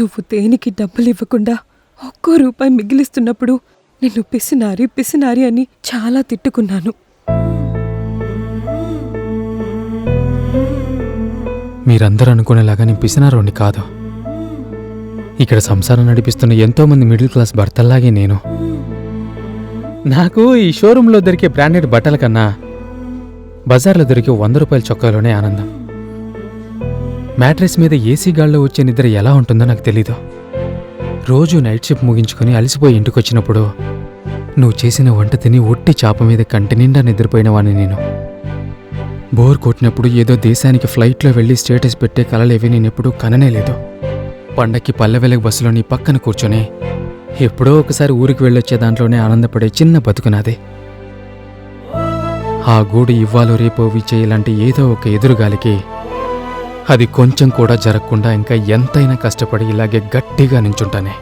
నువ్వు దేనికి డబ్బులు ఇవ్వకుండా ఒక్కో రూపాయి మిగిలిస్తున్నప్పుడు నిన్ను పిసినారి పిసినారి అని చాలా తిట్టుకున్నాను. మీరందరూ అనుకునేలాగా నేను పిసినారోని కాదు. ఇక్కడ సంసారం నడిపిస్తున్న ఎంతోమంది మిడిల్ క్లాస్ భర్తల్లాగే నేను. నాకు ఈ షోరూంలో దొరికే బ్రాండెడ్ బట్టల కన్నా బజార్లో దొరికే వంద రూపాయల చొక్కాలోనే ఆనందం. మ్యాట్రెస్ మీద ఏసీ గాల్లో వచ్చే నిద్ర ఎలా ఉంటుందో నాకు తెలీదు. రోజు నైట్ షిఫ్ట్ ముగించుకొని అలసిపోయి ఇంటికి వచ్చినప్పుడు నువ్వు చేసిన వంట తిని ఒట్టి చాప మీద కంటి నిండా నిద్రపోయినవాణ్ణి నేను. బోర్ కొట్టినప్పుడు ఏదో దేశానికి ఫ్లైట్లో వెళ్ళి స్టేటస్ పెట్టే కలలేవి నేనెప్పుడూ కననే లేదు. పండక్కి పల్లెవెలకు బస్సులో నీ పక్కన కూర్చొని ఎప్పుడో ఒకసారి ఊరికి వెళ్ళొచ్చే దాంట్లోనే ఆనందపడే చిన్న బతుకునాది ఆ గూడు ఇవ్వాలో రేపో విచేయలాంటి ఏదో ఒక ఎదురుగాలికి అది కొంచెం కూడా జరగకుండా ఇంకా ఎంతైనా కష్టపడి ఇలాగే గట్టిగా నించుంటానే.